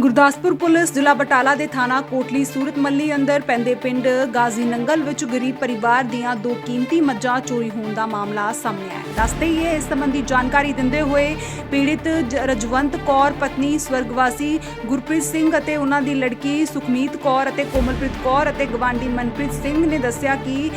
Gurdaspur police ਜ਼ਿਲ੍ਹਾ ਬਟਾਲਾ ਦੇ ਥਾਣਾ ਕੋਟਲੀ ਸੂਰਤ ਮੱਲੀ ਅੰਦਰ ਪੈਂਦੇ ਪਿੰਡ ਗਾਜ਼ੀ ਨੰਗਲ ਵਿੱਚ ਗਰੀਬ ਪਰਿਵਾਰ ਦੀਆਂ ਦੋ ਕੀਮਤੀ ਮੱਝਾਂ ਚੋਰੀ ਹੋਣ ਦਾ ਮਾਮਲਾ ਸਾਹਮਣੇ ਆਇਆ। ਹੈ ਦੱਸਦੇ ਹੀ ਇਸ ਸੰਬੰਧੀ ਜਾਣਕਾਰੀ ਦਿੰਦੇ ਹੋਏ ਪੀੜਿਤ ਜ- ਰਜਵੰਤ ਕੌਰ, ਪਤਨੀ ਸਵਰਗਵਾਸੀ ਗੁਰਪ੍ਰੀਤ ਸਿੰਘ ਅਤੇ ਉਹਨਾਂ ਦੀ ਲੜਕੀ ਸੁਖਮੀਤ ਕੌਰ ਅਤੇ ਕੋਮਲਪ੍ਰੀਤ ਕੌਰ ਅਤੇ ਗਵਾਂਢੀ ਮਨਪ੍ਰੀਤ ਸਿੰਘ ਨੇ ਦੱਸਿਆ ਕਿ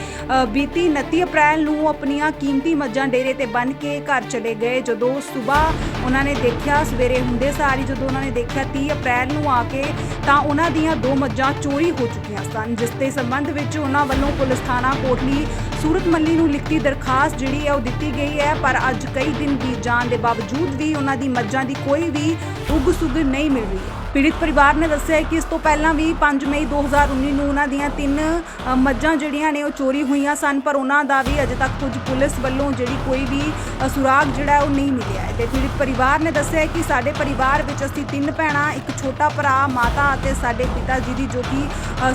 ਬੀਤੀ 29 ਅਪ੍ਰੈਲ ਨੂੰ ਆਪਣੀਆਂ ਕੀਮਤੀ ਮੱਝਾਂ ਡੇਰੇ ਤੇ ਬੰਨ੍ਹ ਕੇ ਘਰ ਚਲੇ ਗਏ ਜਦੋਂ ਸਵੇਰ ਉਹਨਾਂ ਨੇ ਦੇਖਿਆ ਸਵੇਰੇ ਹੁੰਦੇ ਸਾਰੀ ਜਦੋਂ ਉਹਨਾਂ ਨੇ ਦੇਖਿਆ 30 ਅਪ੍ਰੈਲ ਨੂੰ ਆ ਕੇ ਤਾਂ ਉਹਨਾਂ ਦੀਆਂ ਦੋ ਮੱਝਾਂ ਚੋਰੀ ਹੋ ਚੁੱਕੀਆਂ ਸਨ, ਜਿਸ ਦੇ ਸੰਬੰਧ ਵਿੱਚ ਉਹਨਾਂ ਵੱਲੋਂ ਪੁਲਿਸ ਥਾਣਾ ਕੋਟਲੀ ਸੂਰਤ ਮੱਲੀ ਨੂੰ ਲਿਖਤੀ ਦਰਖਾਸਤ ਜਿਹੜੀ ਹੈ ਉਹ ਦਿੱਤੀ ਗਈ ਹੈ, ਪਰ ਅੱਜ ਕਈ ਦਿਨ ਬੀਤ ਜਾਣ ਦੇ ਬਾਵਜੂਦ ਵੀ ਉਹਨਾਂ ਦੀ ਮੱਝਾਂ ਦੀ ਕੋਈ ਵੀ ਉਗ ਸੁਗ ਨਹੀਂ ਮਿਲ ਰਹੀ। ਪੀੜਿਤ ਪਰਿਵਾਰ ਨੇ ਦੱਸਿਆ ਕਿ ਇਸ ਤੋਂ ਪਹਿਲਾਂ ਵੀ 5 ਮਈ 2019 ਨੂੰ ਉਹਨਾਂ ਦੀਆਂ ਤਿੰਨ ਮੱਝਾਂ ਜਿਹੜੀਆਂ ਨੇ ਉਹ ਚੋਰੀ ਹੋਈਆਂ ਸਨ, ਪਰ ਉਹਨਾਂ ਦਾ ਵੀ ਅਜੇ ਤੱਕ ਕੁਝ ਪੁਲਿਸ ਵੱਲੋਂ ਜਿਹੜੀ ਕੋਈ ਵੀ ਸੁਰਾਗ ਜਿਹੜਾ ਉਹ ਨਹੀਂ ਮਿਲਿਆ ਹੈ। ਤੇ ਪੀੜਿਤ ਪਰਿਵਾਰ ਨੇ ਦੱਸਿਆ ਕਿ ਸਾਡੇ ਪਰਿਵਾਰ ਵਿੱਚ ਅਸੀਂ ਤਿੰਨ ਭੈਣਾਂ, ਇੱਕ ਛੋਟਾ ਭਰਾ, ਮਾਤਾ ਅਤੇ ਸਾਡੇ ਪਿਤਾ ਜੀ ਦੀ ਜੋ ਕਿ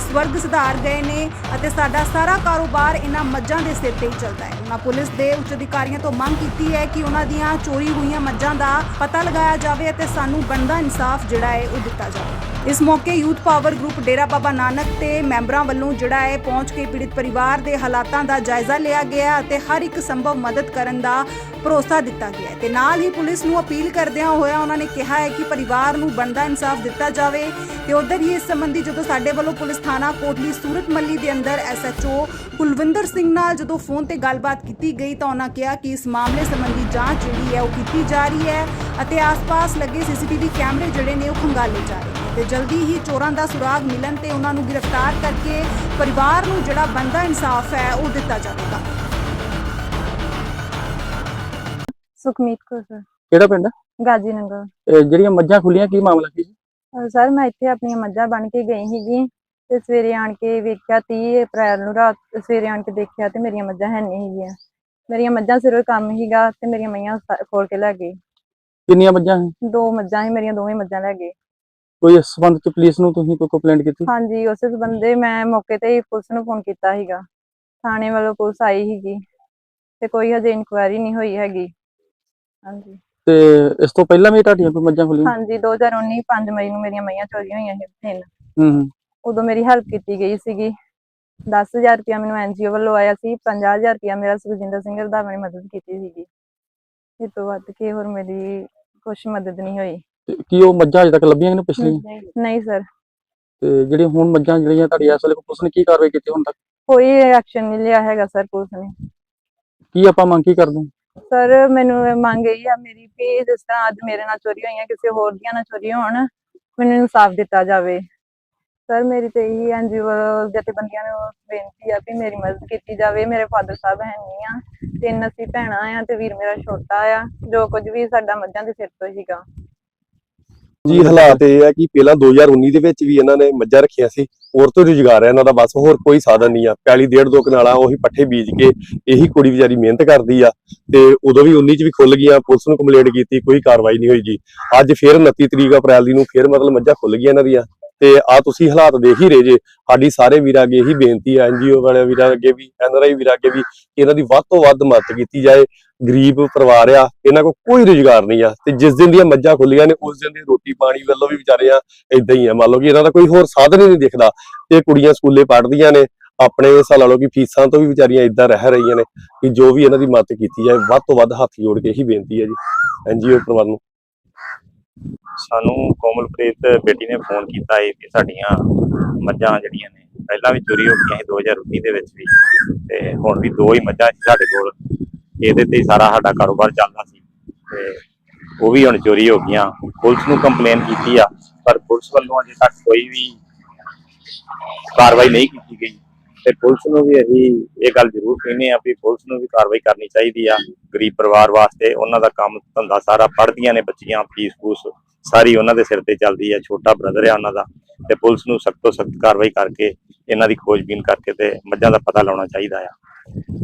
ਸਵਰਗ ਸੁਧਾਰ ਗਏ ਨੇ ਅਤੇ ਸਾਡਾ ਸਾਰਾ ਕਾਰੋਬਾਰ ਇਹਨਾਂ ਮੱਝਾਂ ਦੇ ਸਿਰ ਤੇ ਹੀ ਚੱਲਦਾ ਹੈ। ਉਹਨਾਂ ਪੁਲਿਸ ਦੇ ਉੱਚ ਅਧਿਕਾਰੀਆਂ ਤੋਂ ਮੰਗ ਕੀਤੀ ਹੈ ਕਿ ਉਹਨਾਂ ਦੀਆਂ ਚੋਰੀ ਹੋਈਆਂ ਮੱਝਾਂ ਦਾ ਪਤਾ ਲਗਾਇਆ ਜਾਵੇ ਅਤੇ ਸਾਨੂੰ ਬਣਦਾ ਇਨਸਾਫ ਜਿਹੜਾ ਹੈ ਉਹ ਦਿੱਤਾ ਜਾਵੇ ਇਸ ਮੌਕੇ youth power group Dera Baba Nanak ਤੇ ਮੈਂਬਰਾਂ ਵੱਲੋਂ ਜਿਹੜਾ ਹੈ ਪਹੁੰਚ ਕੇ ਪੀੜਿਤ ਪਰਿਵਾਰ ਦੇ ਹਾਲਾਤਾਂ ਦਾ ਜਾਇਜ਼ਾ ਲਿਆ ਗਿਆ ਅਤੇ ਹਰ ਇੱਕ ਸੰਭਵ ਮਦਦ ਕਰਨ ਦਾ ਭਰੋਸਾ ਦਿੱਤਾ ਗਿਆ ਹੈ। ਤੇ ਨਾਲ ਹੀ ਪੁਲਿਸ ਨੂੰ ਅਪੀਲ ਕਰਦਿਆਂ ਹੋਇਆ ਉਹਨਾਂ ਨੇ ਕਿਹਾ ਹੈ ਕਿ ਪਰਿਵਾਰ ਨੂੰ ਬਣਦਾ ਇਨਸਾਫ ਦਿੱਤਾ ਜਾਵੇ ਤੇ ਉਧਰ ਹੀ ਇਸ ਸੰਬੰਧੀ ਜਦੋਂ ਸਾਡੇ ਵੱਲੋਂ ਪੁਲਿਸ ਥਾਣਾ ਕੋਟਲੀ ਸੂਰਤ ਮੱਲੀ ਦੇ ਅੰਦਰ ਐਸਐਚਓ ਕੁਲਵਿੰਦਰ ਸਿੰਘ ਨਾਲ ਜਦੋਂ ਫੋਨ ਤੇ ਗੱਲਬਾਤ ਕੀਤੀ ਗਈ ਤਾਂ ਉਹਨਾਂ ਕਿਹਾ ਕਿ ਇਸ ਮਾਮਲੇ ਸੰਬੰਧੀ ਜਾਂਚ ਜਿਹੜੀ ਹੈ ਉਹ ਕੀਤੀ ਜਾ ਰਹੀ ਹੈ ਅਤੇ ਆਸ-ਪਾਸ ਲੱਗੇ ਸੀਸੀਟੀਵੀ ਕੈਮਰੇ ਜਿਹੜੇ ਨੇ ਉਹ ਖੰਗਾਲੇ ਜਾ ਰਹੇ ਤੇ ਜਲਦੀ ਹੀ ਚੋਰਾਂ ਦਾ ਸੁਰਾਗ ਮਿਲਣ ਤੇ ਉਹਨਾਂ ਨੂੰ ਗ੍ਰਿਫਤਾਰ ਕਰਕੇ ਪਰਿਵਾਰ ਨੂੰ ਜਿਹੜਾ ਬਣਦਾ ਇਨਸਾਫ ਹੈ ਉਹ ਦਿੱਤਾ ਜਾਵੇਗਾ। ਸੁਖਮੀਤ ਕੌਰ ਸਰ। ਕਿਹੜਾ ਪਿੰਡ ਗਾਜੀ ਨਗਰ। ਇਹ ਜਿਹੜੀਆਂ ਮੱਝਾਂ ਖੁੱਲੀਆਂ ਕੀ ਮਾਮਲਾ ਕੀ ਜੀ? ਸਰ ਮੈਂ ਇੱਥੇ ਆਪਣੀਆਂ ਮੱਝਾਂ ਬਣ ਕੇ ਗਈ ਸੀਗੀ ਤੇ ਸਵੇਰੇ ਆਣ ਕੇ ਵੇਖਿਆ 30 ਅਪ੍ਰੈਲ ਨੂੰ ਰਾਤ ਸਵੇਰੇ ਆਣ ਕੇ ਦੇਖਿਆ ਤੇ ਮੇਰੀਆਂ ਮੱਝਾਂ ਹੈ ਨਹੀਂ ਹੈਗੀਆਂ। ਮੇਰੀਆਂ ਮੱਝਾਂ ਸਿਰੋਂ ਕੰਮ ਹੀਗਾ ਤੇ ਮੇਰੀਆਂ ਮਈਆਂ ਖੋਲ ਕੇ ਲੈ ਗਏ। ਕਿੰਨੀਆਂ ਮੱਝਾਂ ਹੈ ਦੋ ਮੱਝਾਂ ਸੀ ਮੇਰੀਆਂ ਦੋਵੇਂ ਮੱਝਾਂ ਲੈ ਗਏ। ਕੋਈ ਇਸ ਸੰਬੰਧ ਚ ਪੁਲਿਸ ਨੂੰ ਤੁਸੀਂ ਕੋਈ ਕੰਪਲੇਂਟ ਕੀਤੀ? ਹਾਂਜੀ ਉਸੇ ਸੰਬੰਧੇ ਮੈਂ ਮੌਕੇ ਤੇ ਹੀ ਪੁਲਿਸ ਨੂੰ ਫੋਨ ਕੀਤਾ ਸੀਗਾ। ਥਾਣੇ ਵੱਲੋਂ ਪੁਲਿਸ ਆਈ ਸੀਗੀ ਤੇ ਕੋਈ ਹਜੇ ਇਨਕੁਆਇਰੀ ਨਹੀਂ ਹੋਈ ਹੈਗੀ। ਹਾਂਜੀ। ਤੇ ਇਸ ਤੋਂ ਪਹਿਲਾਂ ਵੀ ਤੁਹਾਡੀਆਂ ਕੋਈ ਮੱਝਾਂ ਖੁੱਲੀਆਂ? ਹਾਂਜੀ 2019 5 ਮਈ ਨੂੰ ਮੇਰੀਆਂ ਮਈਆਂ ਚੋਰੀ ਹੋਈਆਂ ਸੀ ਤਿੰਨ। ਹੂੰ ਹੂੰ। ਉਦੋਂ ਮੇਰੀ ਹੈਲਪ ਕੀਤੀ ਗਈ ਸੀਗੀ। 10000 ਰੁਪਇਆ ਮੈਨੂੰ ਐਨਜੀਓ ਵੱਲੋਂ ਆਇਆ ਸੀ 50000 ਰੁਪਇਆ ਮੇਰਾ ਸੁਖਜਿੰਦਰ ਸਿੰਘ ਰੰਧਾਵਾ ਨੇ ਮਦਦ ਕੀਤੀ ਸੀਗੀ। ਇਸ ਤੋਂ ਵੱਧ ਕੇ ਹੋਰ ਮੇਰੀ ਕੁਛ ਮਦਦ ਨਹੀਂ ਹੋਈ। ਤੇ ਕੀ ਉਹ ਮੱਝਾਂ ਅਜੇ ਤੱਕ ਲੱਭੀਆਂ ਕਿ ਨਹੀਂ ਪਿਛਲੀਆਂ? ਨਹੀਂ ਸਰ। ਤੇ ਜਿਹੜੀਆਂ ਹੁਣ ਮੱਝਾਂ ਜਿਹੜੀਆਂ ਤੁਹਾਡੀ ਇਸ ਵੇਲੇ ਪੁਲਿਸ ਨੇ ਕੀ ਕਾਰਵਾਈ ਕੀਤੀ ਹੁਣ ਤੱਕ? ਕੋਈ ਐਕਸ਼ਨ ਨਹੀਂ ਲਿਆ ਹੈਗਾ ਸਰ ਪੁਲਿਸ ਨੇ। ਕੀ ਆਪਾਂ ਮੰਗ ਕੀ ਕਰਦੇ ਹਾਂ? ਸਰ ਮੈਨੂੰ ਇਹ ਮੰਗ ਇਹ ਆ ਮੇਰੀ ਵੀ ਜਿਸ ਤਰ੍ਹਾਂ ਅੱਜ ਮੇਰੇ ਨਾਲ ਚੋਰੀ ਹੋਈਆਂ ਕਿਸੇ ਹੋਰ ਦੀਆਂ ਨਾ ਚੋਰੀ ਹੋਣ ਮੈਨੂੰ ਇਨਸਾਫ ਦਿੱਤਾ ਜਾਵੇ। ਸਰ ਮੇਰੀ ਤੇ ਇਹੀ ਐਨਜੀਓ ਜਥੇਬੰਦੀਆਂ ਨੂੰ ਬੇਨਤੀ ਆ ਵੀ ਮੇਰੀ ਮਦਦ ਕੀਤੀ ਜਾਵੇ ਮੇਰੇ ਫਾਦਰ ਸਾਹਿਬ ਹੈ ਨਹੀਂ ਆ ਤਿੰਨ ਅਸੀਂ ਭੈਣਾਂ ਆ ਤੇ ਵੀਰ ਮੇਰਾ ਛੋਟਾ ਆ ਜੋ ਕੁਝ ਵੀ ਸਾਡਾ ਮੱਝਾਂ ਦੇ ਸਿਰ ਤੋਂ ਹੀਗਾ ਜੀ ਹਾਲਾਤ ਇਹ ਹੈ ਕਿ ਪਹਿਲਾਂ 2019 ਦੇ ਵਿੱਚ ਵੀ ਇਹਨਾਂ ਨੇ ਮੱਝਾਂ ਰੱਖੀਆਂ ਸੀ ਹੋਰ ਤੋਂ ਰੁਜ਼ਗਾਰ ਹੈ ਇਹਨਾਂ ਦਾ ਬਸ ਹੋਰ ਕੋਈ ਸਾਧਨ ਨਹੀਂ ਆ। ਪੈਲੀ ਡੇਢ ਦੋ ਕਨਾਲਾ ਉਹੀ ਪੱਠੇ ਬੀਜ ਕੇ ਇਹੀ ਕੁੜੀ ਵਿਚਾਰੀ ਮਿਹਨਤ ਕਰਦੀ ਆ ਤੇ ਉਦੋਂ ਵੀ 19 ਚ ਵੀ ਖੁੱਲ ਗਈਆਂ ਪੁਲਿਸ ਨੂੰ ਕੰਪਲੇਂਟ ਕੀਤੀ ਕੋਈ ਕਾਰਵਾਈ ਨਹੀਂ ਹੋਈ ਜੀ। ਅੱਜ ਫਿਰ 29 ਤਰੀਕ ਅਪ੍ਰੈਲ ਦੀ ਨੂੰ ਫਿਰ ਮਤਲਬ ਮੱਝਾਂ ਖੁੱਲ ਗਈਆਂ ਇਹਨਾਂ ਦੀਆਂ। ਤੇ ਆ ਤੁਸੀਂ ਹਾਲਾਤ ਦੇਖ ਹੀ ਰਹੇ ਜੇ। ਸਾਡੀ ਸਾਰੇ ਵੀਰਾਂ ਅੱਗੇ ਇਹੀ ਬੇਨਤੀ ਹੈ ਐਨਜੀਓ ਵਾਲੇ ਵੀਰਾਂ ਅੱਗੇ ਵੀ ਐਨਆਰਆਈ ਵੀਰਾਂ ਅੱਗੇ ਵੀ ਕਿ ਇਹਨਾਂ ਦੀ ਵੱਧ ਤੋਂ ਵੱਧ ਮਦਦ ਕੀਤੀ ਜਾਏ। ਗਰੀਬ ਪਰਿਵਾਰ ਆ, ਇਹਨਾਂ ਕੋਲ ਕੋਈ ਰੁਜ਼ਗਾਰ ਨਹੀਂ ਆ। ਤੇ ਜਿਸ ਦਿਨ ਦੀਆਂ ਮੱਝਾਂ ਖੁੱਲੀਆਂ ਨੇ, ਉਸ ਦਿਨ ਦੀ ਰੋਟੀ ਪਾਣੀ ਵੱਲੋਂ ਵੀ ਵਿਚਾਰੇ ਆ ਇਦਾਂ ਹੀ ਆ। ਮੰਨ ਲਓ ਕਿ ਇਹਨਾਂ ਦਾ ਕੋਈ ਹੋਰ ਸਾਧਨ ਹੀ ਨਹੀਂ ਦਿਖਦਾ। ਤੇ ਕੁੜੀਆਂ ਸਕੂਲੇ ਪੜ੍ਹਦੀਆਂ ਨੇ, ਆਪਣੇ ਹਿਸਾਬ ਲਾ ਲਓ ਕਿ ਫੀਸਾਂ ਤੋਂ ਵੀ ਵਿਚਾਰੀਆਂ ਇਦਾਂ ਰਹਿ ਰਹੀਆਂ ਨੇ ਕਿ ਜੋ ਵੀ ਇਹਨਾਂ ਦੀ ਮਦਦ ਕੀਤੀ ਜਾਏ, ਵੱਧ ਤੋਂ ਵੱਧ ਹੱਥ ਜੋੜ ਕੇ ਇਹੀ ਬੇਨਤੀ ਹੈ ਜੀ। ਐਨਜੀਓ ਪਰਿਵਾਰ ਨੂੰ। ਸਾਨੂੰ ਕੋਮਲਪ੍ਰੀਤ ਬੇਟੀ ਨੇ ਫੋਨ ਕੀਤਾ ਹੈ ਕਿ ਸਾਡੀਆਂ ਮੱਝਾਂ ਜਿਹੜੀਆਂ ਨੇ, ਪਹਿਲਾਂ ਵੀ ਚੋਰੀ ਹੋ ਗਈਆਂ ਸੀ 2019 ਦੇ ਵਿੱਚ ਵੀ ਤੇ ਹੁਣ ਵੀ ਦੋ ਹੀ ਮੱਝਾਂ ਸੀ ਸਾਡੇ ਕੋਲ। ਇਹਦੇ ਤੇ ਹੀ ਸਾਰਾ ਸਾਡਾ ਕਾਰੋਬਾਰ ਚੱਲਦਾ ਸੀ ਤੇ ਉਹ ਵੀ ਹੁਣ ਚੋਰੀ ਹੋ ਗਈਆਂ। ਪੁਲਿਸ ਨੂੰ ਕੰਪਲੇਨ ਕੀਤੀ ਆ, ਪਰ ਪੁਲਿਸ ਵੱਲੋਂ ਅਜੇ ਤੱਕ ਕੋਈ ਵੀ ਕਾਰਵਾਈ ਨਹੀਂ ਕੀਤੀ ਗਈ। ਤੇ ਪੁਲਿਸ ਨੂੰ ਵੀ ਅਸੀਂ ਇਹ ਗੱਲ ਜ਼ਰੂਰ ਕਹਿੰਦੇ ਆ ਵੀ ਪੁਲਿਸ ਨੂੰ ਵੀ ਕਾਰਵਾਈ ਕਰਨੀ ਚਾਹੀਦੀ ਆ। ਗਰੀਬ ਪਰਿਵਾਰ ਵਾਸਤੇ ਉਹਨਾਂ ਦਾ ਕੰਮ ਧੰਦਾ ਸਾਰਾ ਪੜ੍ਹਦੀਆਂ ਨੇ ਬੱਚੀਆਂ, ਫੀਸ ਫੂਸ ਸਾਰੀ ਉਹਨਾਂ ਦੇ ਸਿਰ ਤੇ ਚੱਲਦੀ ਹੈ, ਛੋਟਾ ਬ੍ਰਦਰ ਆ ਉਹਨਾਂ ਦਾ, ਤੇ ਪੁਲਿਸ ਨੂੰ ਸਖਤ ਤੋਂ ਸਖਤ ਕਾਰਵਾਈ ਕਰਕੇ ਇਹਨਾਂ ਦੀ ਖੋਜਬੀਨ ਕਰਕੇ ਤੇ ਮੱਝਾਂ ਦਾ ਪਤਾ ਲਾਉਣਾ ਚਾਹੀਦਾ ਆ।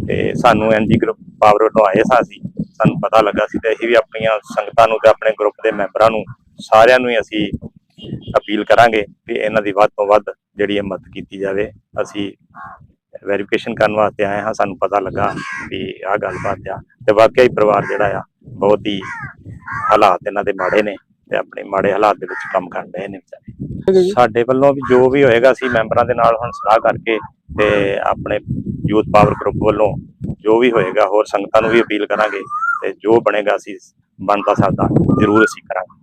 ਤੇ ਸਾਨੂੰ ਐਨਜੀ ਗਰੁੱਪ ਪਾਵਰ ਵੱਲੋਂ ਆਏ ਸਾਂ ਅਸੀਂ, ਸਾਨੂੰ ਪਤਾ ਲੱਗਾ ਸੀ ਤੇ ਅਸੀਂ ਵੀ ਆਪਣੀਆਂ ਸੰਗਤਾਂ ਨੂੰ ਤੇ ਆਪਣੇ ਗਰੁੱਪ ਦੇ ਮੈਂਬਰਾਂ ਨੂੰ ਸਾਰਿਆਂ ਨੂੰ ਹੀ ਅਸੀਂ ਅਪੀਲ ਕਰਾਂਗੇ ਕਿ ਇਹਨਾਂ ਦੀ ਵੱਧ ਤੋਂ ਵੱਧ ਜਿਹੜੀ ਹੈ ਮਦਦ ਕੀਤੀ ਜਾਵੇ। ਅਸੀਂ ਵੈਰੀਫਿਕੇਸ਼ਨ ਕਰਨ ਵਾਸਤੇ ਆਏ ਹਾਂ, ਸਾਨੂੰ ਪਤਾ ਲੱਗਾ ਵੀ ਆਹ ਗੱਲਬਾਤ ਆ ਤੇ ਵਾਕਿਆ ਹੀ ਪਰਿਵਾਰ ਜਿਹੜਾ ਆ, ਬਹੁਤ ਹੀ ਹਾਲਾਤ ਇਹਨਾਂ ਦੇ ਮਾੜੇ ਨੇ। ਤੇ ਆਪਣੇ ਮਾੜੇ ਹਾਲਾਤ ਦੇ ਵਿੱਚ ਕੰਮ ਕਰ ਰਹੇ ਨੇ ਵਿਚਾਰੇ ਸਾਡੇ ਵੱਲੋਂ ਵੀ ਜੋ ਵੀ ਹੋਏਗਾ ਅਸੀਂ ਮੈਂਬਰਾਂ ਦੇ ਨਾਲ ਹੁਣ ਸਲਾਹ ਕਰਕੇ ਤੇ ਆਪਣੇ ਯੂਥ ਪਾਵਰ ਗਰੁੱਪ ਵੱਲੋਂ ਜੋ ਵੀ ਹੋਏਗਾ ਹੋਰ ਸੰਗਤਾਂ ਨੂੰ ਵੀ ਅਪੀਲ ਕਰਾਂਗੇ ਤੇ ਜੋ ਬਣੇਗਾ ਅਸੀਂ ਬਣਦਾ ਸਾਡਾ ਜ਼ਰੂਰ ਅਸੀਂ ਕਰਾਂਗੇ।